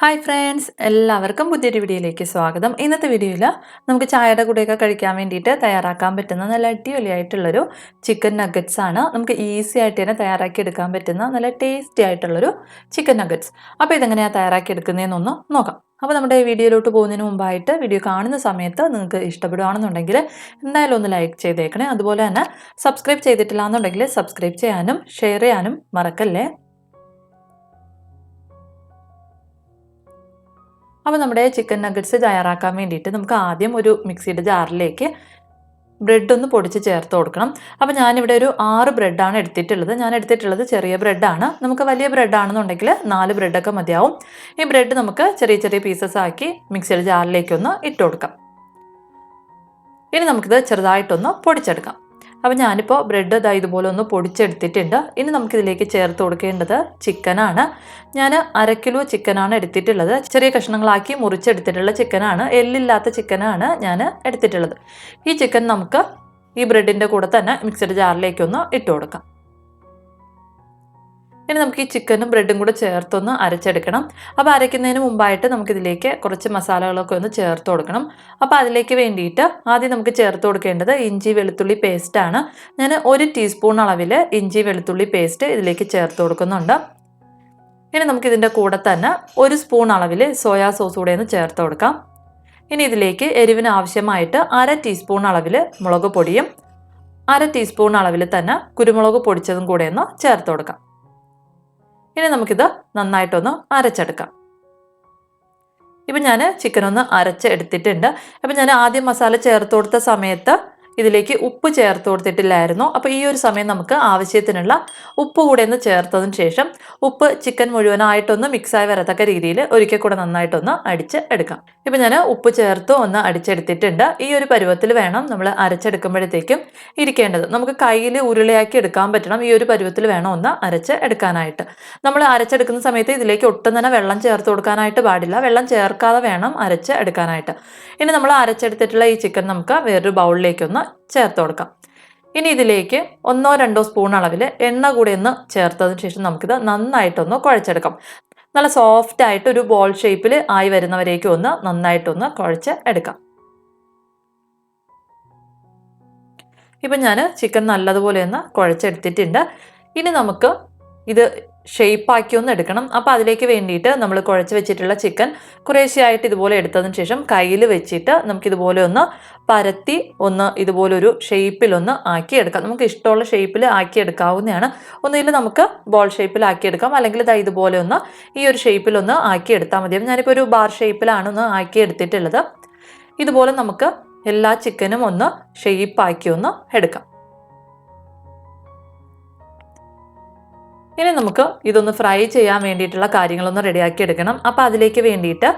Hi friends എല്ലാവർക്കും പുതിയൊരു വീഡിയോയിലേക്ക് സ്വാഗതം. ഇന്നത്തെ വീഡിയോയിൽ നമുക്ക് ചായയുടെ കൂടെയൊക്കെ കഴിക്കാൻ വേണ്ടിയിട്ട് തയ്യാറാക്കാൻ പറ്റുന്ന നല്ല അടിപൊളിയായിട്ടുള്ളൊരു ചിക്കൻ നഗറ്റ്സ് ആണ്. നമുക്ക് ഈസി ആയിട്ട് തന്നെ തയ്യാറാക്കി എടുക്കാൻ പറ്റുന്ന നല്ല ടേസ്റ്റി ആയിട്ടുള്ളൊരു ചിക്കൻ നഗറ്റ്സ് അപ്പോൾ ഇതെങ്ങനെയാണ് തയ്യാറാക്കി എടുക്കുന്നതെന്നൊന്ന് നോക്കാം. അപ്പോൾ നമ്മുടെ വീഡിയോയിലോട്ട് പോകുന്നതിന് മുമ്പായിട്ട് വീഡിയോ കാണുന്ന സമയത്ത് നിങ്ങൾക്ക് ഇഷ്ടപ്പെടുകയാണെന്നുണ്ടെങ്കിൽ എന്തായാലും ഒന്ന് ലൈക്ക് ചെയ്തേക്കണേ. അതുപോലെ തന്നെ സബ്സ്ക്രൈബ് ചെയ്തിട്ടില്ല എന്നുണ്ടെങ്കിൽ സബ്സ്ക്രൈബ് ചെയ്യാനും ഷെയർ ചെയ്യാനും മറക്കല്ലേ. അപ്പോൾ നമ്മുടെ ചിക്കൻ നഗറ്റ്സ് തയ്യാറാക്കാൻ വേണ്ടിയിട്ട് നമുക്ക് ആദ്യം ഒരു മിക്സിയുടെ ജാറിലേക്ക് ബ്രെഡ് ഒന്ന് പൊടിച്ച് ചേർത്ത് കൊടുക്കണം. അപ്പോൾ ഞാനിവിടെ ഒരു ആറ് ബ്രെഡാണ് എടുത്തിട്ടുള്ളത്. ഞാൻ എടുത്തിട്ടുള്ളത് ചെറിയ ബ്രെഡാണ് നമുക്ക് വലിയ ബ്രെഡാണെന്നുണ്ടെങ്കിൽ നാല് ബ്രെഡൊക്കെ മതിയാവും. ഈ ബ്രെഡ് നമുക്ക് ചെറിയ ചെറിയ പീസസ് ആക്കി മിക്സിയുടെ ജാറിലേക്കൊന്ന് ഇട്ട് കൊടുക്കാം. ഇനി നമുക്കിത് ചെറുതായിട്ടൊന്ന് പൊടിച്ചെടുക്കാം. അപ്പോൾ ഞാനിപ്പോൾ ബ്രെഡ് അതാ ഇതുപോലെ ഒന്ന് പൊടിച്ചെടുത്തിട്ടുണ്ട്. ഇനി നമുക്കിതിലേക്ക് ചേർത്ത് കൊടുക്കേണ്ടത് ചിക്കനാണ്. ഞാൻ അര കിലോ ചിക്കനാണ് എടുത്തിട്ടുള്ളത്. ചെറിയ കഷ്ണങ്ങളാക്കി മുറിച്ചെടുത്തിട്ടുള്ള ചിക്കനാണ്. എല്ലില്ലാത്ത ചിക്കനാണ് ഞാൻ എടുത്തിട്ടുള്ളത്. ഈ ചിക്കൻ നമുക്ക് ഈ ബ്രെഡിന്റെ കൂടെ തന്നെ മിക്സഡ് ജാറിലേക്കൊന്ന് ഇട്ട് കൊടുക്കാം. ഇനി നമുക്ക് ഈ ചിക്കനും ബ്രെഡും കൂടെ ചേർത്തൊന്ന് അരച്ചെടുക്കണം. അപ്പോൾ അരയ്ക്കുന്നതിന് മുമ്പായിട്ട് നമുക്കിതിലേക്ക് കുറച്ച് മസാലകളൊക്കെ ഒന്ന് ചേർത്ത് കൊടുക്കണം. അപ്പോൾ അതിലേക്ക് വേണ്ടിയിട്ട് ആദ്യം നമുക്ക് ചേർത്ത് കൊടുക്കേണ്ടത് ഇഞ്ചി വെളുത്തുള്ളി പേസ്റ്റാണ് ഞാൻ ഒരു ടീസ്പൂൺ അളവിൽ ഇഞ്ചി വെളുത്തുള്ളി പേസ്റ്റ് ഇതിലേക്ക് ചേർത്ത് കൊടുക്കുന്നുണ്ട്. ഇനി നമുക്കിതിന്റെ കൂടെ തന്നെ ഒരു സ്പൂൺ അളവിൽ സോയാ സോസ് കൂടെ ഒന്ന് ചേർത്ത് കൊടുക്കാം. ഇനി ഇതിലേക്ക് എരിവിന് ആവശ്യമായിട്ട് അര ടീസ്പൂൺ അളവിൽ മുളക് പൊടിയും അര ടീസ്പൂൺ അളവിൽ തന്നെ കുരുമുളക് പൊടിച്ചതും കൂടെ ഒന്ന് ചേർത്ത് കൊടുക്കാം. ഇനി നമുക്കിത് നന്നായിട്ടൊന്ന് അരച്ചെടുക്കാം. ഇപ്പം ഞാൻ ചിക്കൻ ഒന്ന് അരച്ച് എടുത്തിട്ടുണ്ട്. അപ്പം ഞാൻ ആദ്യം മസാല ചേർത്ത് കൊടുത്ത സമയത്ത് ഇതിലേക്ക് ഉപ്പ് ചേർത്ത് കൊടുത്തിട്ടില്ലായിരുന്നു. അപ്പോൾ ഈ ഒരു സമയം നമുക്ക് ആവശ്യത്തിനുള്ള ഉപ്പ് കൂടെ ഒന്ന് ചേർത്തതിന് ശേഷം ഉപ്പ് ചിക്കൻ മുഴുവനായിട്ടൊന്ന് മിക്സായി വരത്തക്ക രീതിയിൽ ഒരിക്കൽ കൂടെ നന്നായിട്ടൊന്ന് അടിച്ച് എടുക്കാം. ഇപ്പം ഞാൻ ഉപ്പ് ചേർത്ത് ഒന്ന് അടിച്ചെടുത്തിട്ടുണ്ട്. ഈ ഒരു പരുവത്തിൽ വേണം നമ്മൾ അരച്ചെടുക്കുമ്പോഴത്തേക്കും ഇരിക്കേണ്ടത്. നമുക്ക് കയ്യിൽ ഉരുളയാക്കി എടുക്കാൻ പറ്റണം. ഈ ഒരു പരുവത്തിൽ വേണം ഒന്ന് അരച്ച് എടുക്കാനായിട്ട്. നമ്മൾ അരച്ചെടുക്കുന്ന സമയത്ത് ഇതിലേക്ക് ഒട്ടും തന്നെ വെള്ളം ചേർത്ത് കൊടുക്കാനായിട്ട് പാടില്ല. വെള്ളം ചേർക്കാതെ വേണം അരച്ച് എടുക്കാനായിട്ട്. ഇനി നമ്മൾ അരച്ചെടുത്തിട്ടുള്ള ഈ ചിക്കൻ നമുക്ക് വേറൊരു ബൗളിലേക്കൊന്ന് ചേർത്ത് കൊടുക്കാം. ഇനി ഇതിലേക്ക് ഒന്നോ രണ്ടോ സ്പൂൺ അളവിൽ എണ്ണ കൂടി ഒന്ന് ചേർത്തതിന് ശേഷം നമുക്കിത് നന്നായിട്ടൊന്ന് കുഴച്ചെടുക്കാം. നല്ല സോഫ്റ്റ് ആയിട്ട് ഒരു ബോൾ ഷേപ്പിൽ ആയി വരുന്നവരേക്കും ഒന്ന് നന്നായിട്ടൊന്ന് കുഴച്ച് എടുക്കാം. ഇപ്പം ഞാൻ ചിക്കൻ നല്ലതുപോലെ ഒന്ന് കുഴച്ചെടുത്തിട്ടുണ്ട്. ഇനി നമുക്ക് ഇത് ഷേപ്പാക്കി ഒന്ന് എടുക്കണം. അപ്പോൾ അതിലേക്ക് വേണ്ടിയിട്ട് നമ്മൾ കുഴച്ച് വെച്ചിട്ടുള്ള ചിക്കൻ കുറേശ്ശെയായിട്ട് ഇതുപോലെ എടുത്തതിന് ശേഷം കയ്യിൽ വെച്ചിട്ട് നമുക്കിതുപോലെ ഒന്ന് പരത്തി ഒന്ന് ഇതുപോലൊരു ഷേപ്പിലൊന്ന് ആക്കി എടുക്കാം നമുക്ക് ഇഷ്ടമുള്ള ഷേപ്പിൽ ആക്കിയെടുക്കാവുന്നതാണ്. ഒന്നുകിൽ നമുക്ക് ബോൾ ഷേപ്പിൽ ആക്കിയെടുക്കാം. അല്ലെങ്കിൽ ഇതാ ഇതുപോലെ ഒന്ന് ഈ ഒരു ഷേപ്പിലൊന്ന് ആക്കി എടുത്താൽ മതി. ഞാനിപ്പോൾ ഒരു ബാർ ഷേപ്പിലാണ് ഒന്ന് ആക്കിയെടുത്തിട്ടുള്ളത്. ഇതുപോലെ നമുക്ക് എല്ലാ ചിക്കനും ഒന്ന് ഷേപ്പാക്കി ഒന്ന് എടുക്കാം. ഇനി നമുക്ക് ഇതൊന്ന് ഫ്രൈ ചെയ്യാൻ വേണ്ടിയിട്ടുള്ള കാര്യങ്ങളൊന്ന് റെഡിയാക്കി എടുക്കണം. അപ്പോൾ അതിലേക്ക് വേണ്ടിയിട്ട്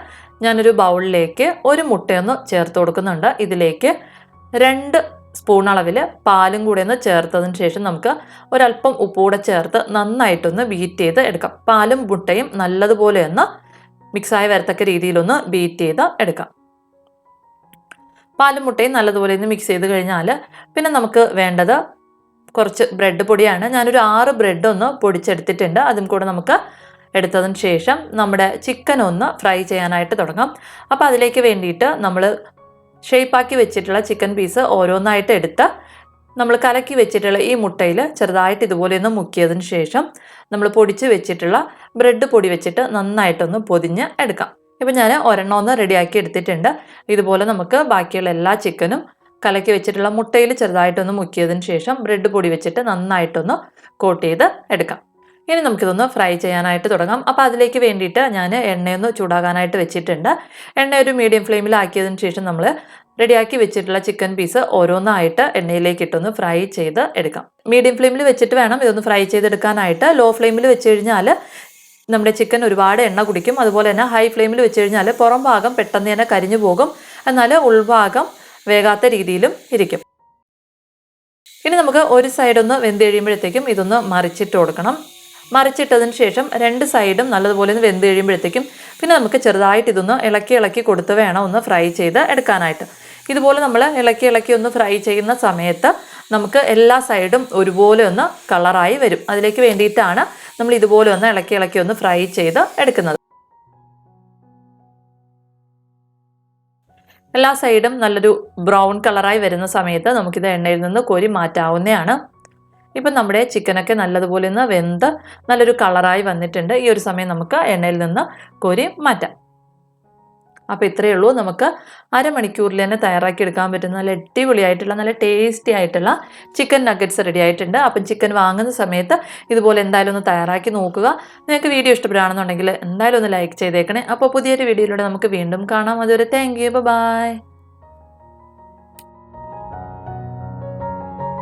ഞാനൊരു ബൗളിലേക്ക് ഒരു മുട്ടയൊന്ന് ചേർത്ത് കൊടുക്കുന്നുണ്ട്. ഇതിലേക്ക് രണ്ട് സ്പൂൺ അളവിൽ പാലും കൂടെ ഒന്ന് ചേർത്തതിന് ശേഷം നമുക്ക് ഒരല്പം ഉപ്പൂടെ ചേർത്ത് നന്നായിട്ടൊന്ന് ബീറ്റ് ചെയ്ത് എടുക്കാം. പാലും മുട്ടയും നല്ലതുപോലെ ഒന്ന് മിക്സായി വരത്തക്ക രീതിയിലൊന്ന് ബീറ്റ് ചെയ്ത് എടുക്കാം. പാലും മുട്ടയും നല്ലതുപോലെ ഒന്ന് മിക്സ് ചെയ്ത് കഴിഞ്ഞാൽ പിന്നെ നമുക്ക് വേണ്ടത് കുറച്ച് ബ്രെഡ് പൊടിയാണ്. ഞാനൊരു ആറ് ബ്രെഡ് ഒന്ന് പൊടിച്ചെടുത്തിട്ടുണ്ട്. അതും കൂടെ നമുക്ക് എടുത്തതിന് ശേഷം നമ്മുടെ ചിക്കൻ ഒന്ന് ഫ്രൈ ചെയ്യാനായിട്ട് തുടങ്ങാം. അപ്പോൾ അതിലേക്ക് വേണ്ടിയിട്ട് നമ്മൾ ഷേപ്പാക്കി വെച്ചിട്ടുള്ള ചിക്കൻ പീസ് ഓരോന്നായിട്ട് എടുത്ത് നമ്മൾ കലക്കി വെച്ചിട്ടുള്ള ഈ മുട്ടയിൽ ചെറുതായിട്ട് ഇതുപോലെ ഒന്ന് മുക്കിയതിന് ശേഷം നമ്മൾ പൊടിച്ച് വെച്ചിട്ടുള്ള ബ്രെഡ് പൊടി വെച്ചിട്ട് നന്നായിട്ടൊന്ന് പൊതിഞ്ഞ് എടുക്കാം. ഇപ്പം ഞാൻ ഒരെണ്ണം ഒന്ന് റെഡിയാക്കി എടുത്തിട്ടുണ്ട്. ഇതുപോലെ നമുക്ക് ബാക്കിയുള്ള എല്ലാ ചിക്കനും കലക്കി വെച്ചിട്ടുള്ള മുട്ടയിൽ ചെറുതായിട്ടൊന്ന് മുക്കിയതിന് ശേഷം ബ്രെഡ് പൊടി വെച്ചിട്ട് നന്നായിട്ടൊന്ന് കോട്ട് ചെയ്ത് എടുക്കാം. ഇനി നമുക്കിതൊന്ന് ഫ്രൈ ചെയ്യാനായിട്ട് തുടങ്ങാം. അപ്പോൾ അതിലേക്ക് വേണ്ടിയിട്ട് ഞാൻ എണ്ണയൊന്ന് ചൂടാകാനായിട്ട് വെച്ചിട്ടുണ്ട്. എണ്ണ ഒരു മീഡിയം ഫ്ലെയിമിൽ ആക്കിയതിന് ശേഷം നമ്മൾ റെഡിയാക്കി വെച്ചിട്ടുള്ള ചിക്കൻ പീസ് ഓരോന്നായിട്ട് എണ്ണയിലേക്ക് ഇട്ടൊന്ന് ഫ്രൈ ചെയ്ത് എടുക്കാം. മീഡിയം ഫ്ലെയിമിൽ വെച്ചിട്ട് വേണം ഇതൊന്ന് ഫ്രൈ ചെയ്തെടുക്കാനായിട്ട്. ലോ ഫ്ലെയിമിൽ വെച്ച് കഴിഞ്ഞാൽ നമ്മുടെ ചിക്കൻ ഒരുപാട് എണ്ണ കുടിക്കും. അതുപോലെ തന്നെ ഹൈ ഫ്ലെയിമിൽ വെച്ച് കഴിഞ്ഞാൽ പുറം ഭാഗം പെട്ടെന്ന് തന്നെ കരിഞ്ഞു പോകും. എന്നാൽ ഉൾഭാഗം വേകാത്ത രീതിയിലും ഇരിക്കും. ഇനി നമുക്ക് ഒരു സൈഡൊന്ന് വെന്ത് കഴിയുമ്പോഴത്തേക്കും ഇതൊന്ന് മറിച്ചിട്ട് കൊടുക്കണം. മറിച്ചിട്ടതിന് ശേഷം രണ്ട് സൈഡും നല്ലതുപോലെ ഒന്ന് വെന്ത് കഴിയുമ്പോഴത്തേക്കും പിന്നെ നമുക്ക് ചെറുതായിട്ട് ഇതൊന്ന് ഇളക്കി ഇളക്കി കൊടുത്ത് വേണം ഒന്ന് ഫ്രൈ ചെയ്ത് എടുക്കാനായിട്ട്. ഇതുപോലെ നമ്മൾ ഇളക്കി ഇളക്കി ഒന്ന് ഫ്രൈ ചെയ്യുന്ന സമയത്ത് നമുക്ക് എല്ലാ സൈഡും ഒരുപോലെ ഒന്ന് കളറായി വരും. അതിലേക്ക് വേണ്ടിയിട്ടാണ് നമ്മൾ ഇതുപോലെ ഒന്ന് ഇളക്കി ഇളക്കി ഒന്ന് ഫ്രൈ ചെയ്ത് എടുക്കുന്നത്. എല്ലാ സൈഡും നല്ലൊരു ബ്രൗൺ കളറായി വരുന്ന സമയത്ത് നമുക്കിത് എണ്ണയിൽ നിന്ന് കോരി മാറ്റാവുന്നതാണ്. ഇപ്പം നമ്മുടെ ചിക്കനൊക്കെ നല്ലതുപോലെ ഒന്ന് വെന്ത് നല്ലൊരു കളറായി വന്നിട്ടുണ്ട്. ഈ ഒരു സമയം നമുക്ക് എണ്ണയിൽ നിന്ന് കോരി മാറ്റാം. അപ്പോൾ ഇത്രയേ ഉള്ളൂ. നമുക്ക് അരമണിക്കൂറിൽ തന്നെ തയ്യാറാക്കി എടുക്കാൻ പറ്റുന്ന നല്ല അടിപൊളിയായിട്ടുള്ള നല്ല ടേസ്റ്റി ആയിട്ടുള്ള ചിക്കൻ നഗറ്റ്സ് റെഡി ആയിട്ടുണ്ട്. അപ്പം ചിക്കൻ വാങ്ങുന്ന സമയത്ത് ഇതുപോലെ എന്തായാലും ഒന്ന് തയ്യാറാക്കി നോക്കുക. നിങ്ങൾക്ക് വീഡിയോ ഇഷ്ടപ്പെടുകയാണെന്നുണ്ടെങ്കിൽ എന്തായാലും ഒന്ന് ലൈക്ക് ചെയ്തേക്കണേ. അപ്പോൾ പുതിയൊരു വീഡിയോയിലൂടെ നമുക്ക് വീണ്ടും കാണാം. അതുവരെ താങ്ക് യു ബൈ